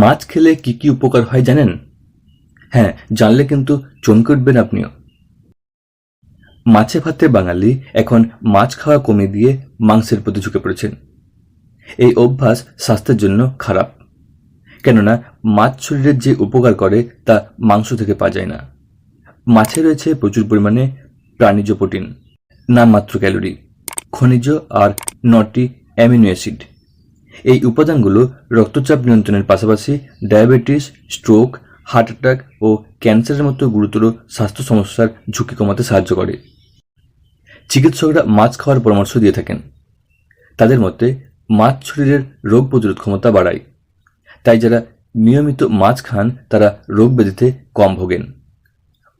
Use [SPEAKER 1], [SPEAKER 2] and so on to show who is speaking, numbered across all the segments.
[SPEAKER 1] মাছ খেলে কি কি উপকার হয় জানেন? হ্যাঁ জানলে কিন্তু চমকে উঠবেন আপনিও। মাছে ভাতে বাঙালি এখন মাছ খাওয়া কমিয়ে দিয়ে মাংসের প্রতি ঝুঁকে পড়েছেন। এই অভ্যাস স্বাস্থ্যের জন্য খারাপ। কেননা, মাছ শরীরের যে উপকার করে তা মাংস থেকে পাওয়া যায় না। মাছে রয়েছে প্রচুর পরিমাণে প্রাণীজ প্রোটিন, নামমাত্র ক্যালোরি, খনিজ আর নটি অ্যামিনো অ্যাসিড। এই উপাদানগুলো রক্তচাপ নিয়ন্ত্রণের পাশাপাশি ডায়াবেটিস, স্ট্রোক, হার্ট অ্যাটাক ও ক্যান্সারের মতো গুরুতর স্বাস্থ্য সমস্যার ঝুঁকি কমাতে সাহায্য করে। চিকিৎসকরা মাছ খাওয়ার পরামর্শ দিয়ে থাকেন। তাদের মতে, মাছ শরীরের রোগ প্রতিরোধ ক্ষমতা বাড়ায়। তাই যারা নিয়মিত মাছ খান, তারা রোগ ব্যাধিতে কম ভোগেন।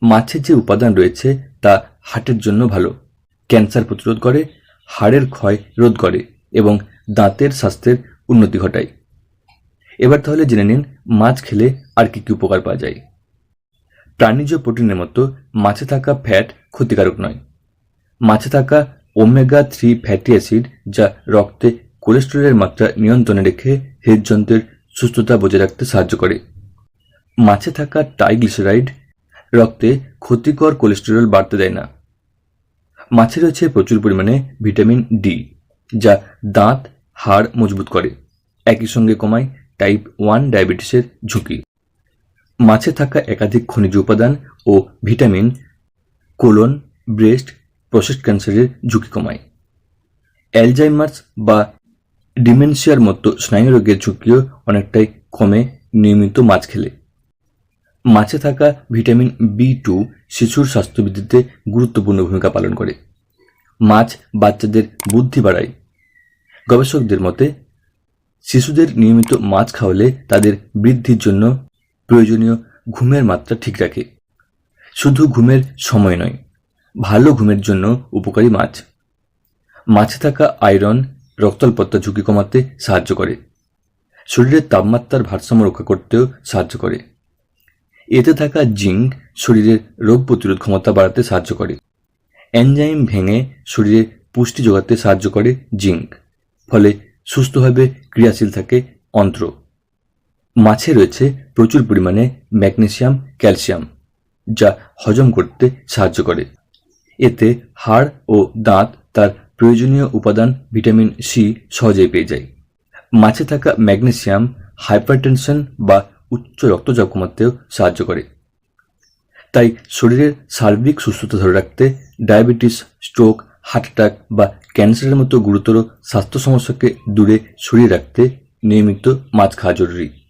[SPEAKER 1] মাছের যে উপাদান রয়েছে, তা হার্টের জন্য ভালো। ক্যান্সার প্রতিরোধ করে, হাড়ের ক্ষয় রোধ করে এবং দাঁতের স্বাস্থ্যের উন্নতি ঘটায়। এবার তাহলে জেনে নিন, মাছ খেলে আর কি কি উপকার পাওয়া যায়। প্রাণীজ প্রোটিনের মতো মাছে থাকা ফ্যাট ক্ষতিকারক নয়। মাছে থাকা ওমেগা থ্রি ফ্যাটি অ্যাসিড যা রক্তে কোলেস্টেরলের মাত্রা নিয়ন্ত্রণে রেখে হৃদযন্ত্রের সুস্থতা বজায় রাখতে সাহায্য করে। মাছে থাকা ট্রাইগ্লিসারাইড রক্তে ক্ষতিকর কোলেস্টেরল বাড়তে দেয় না। মাছে রয়েছে প্রচুর পরিমাণে ভিটামিন ডি, যা দাঁত, হাড় মজবুত করে। একই সঙ্গে কমায় টাইপ ওয়ান ডায়াবেটিসের ঝুঁকি। মাছে থাকা একাধিক খনিজ উপাদান ও ভিটামিন কোলন ব্রেস্ট প্রসেস ক্যান্সারের ঝুঁকি কমায়। অ্যালজাইমার্স বা ডিমেনশিয়ার মতো স্নায়ুরোগের ঝুঁকিও অনেকটাই কমে নিয়মিত মাছ খেলে। মাছে থাকা ভিটামিন বি টু শিশুর স্বাস্থ্যবিধিতে গুরুত্বপূর্ণ ভূমিকা পালন করে। মাছ বাচ্চাদের বুদ্ধি বাড়ায়। গবেষকদের মতে শিশুদের নিয়মিত মাছ খাওয়ালে তাদের বৃদ্ধির জন্য প্রয়োজনীয় ঘুমের মাত্রা ঠিক রাখে। শুধু ঘুমের সময় নয়, ভালো ঘুমের জন্য উপকারী মাছ। মাছে থাকা আয়রন রক্তল্পতা ঝুঁকি কমাতে সাহায্য করে। শরীরের তাপমাত্রার ভারসাম্য রক্ষা করতেও সাহায্য করে। এতে থাকা জিঙ্ক শরীরের রোগ প্রতিরোধ ক্ষমতা বাড়াতে সাহায্য করে। এনজাইম ভেঙে শরীরে পুষ্টি যোগাতে সাহায্য করে জিঙ্ক। ফলে সুস্থভাবে ক্রিয়াশীল থাকে অন্ত্র। মাছে রয়েছে প্রচুর পরিমাণে ম্যাগনেসিয়াম, ক্যালসিয়াম, যা হজম করতে সাহায্য করে। এতে হাড় ও দাঁত তার প্রয়োজনীয় উপাদান ভিটামিন সি সহজেই পেয়ে যায়। মাছে থাকা ম্যাগনেসিয়াম হাইপারটেনশন বা উচ্চ রক্তচাপ কমাতেও সাহায্য করে। তাই শরীরের সার্বিক সুস্থতা ধরে রাখতে ডায়াবেটিস, স্ট্রোক হার্ট অ্যাটাক বা ক্যান্সারের মতো গুরুতর স্বাস্থ্য সমস্যাকে দূরে সরিয়ে রাখতে নিয়মিত মাছ খাওয়া জরুরি।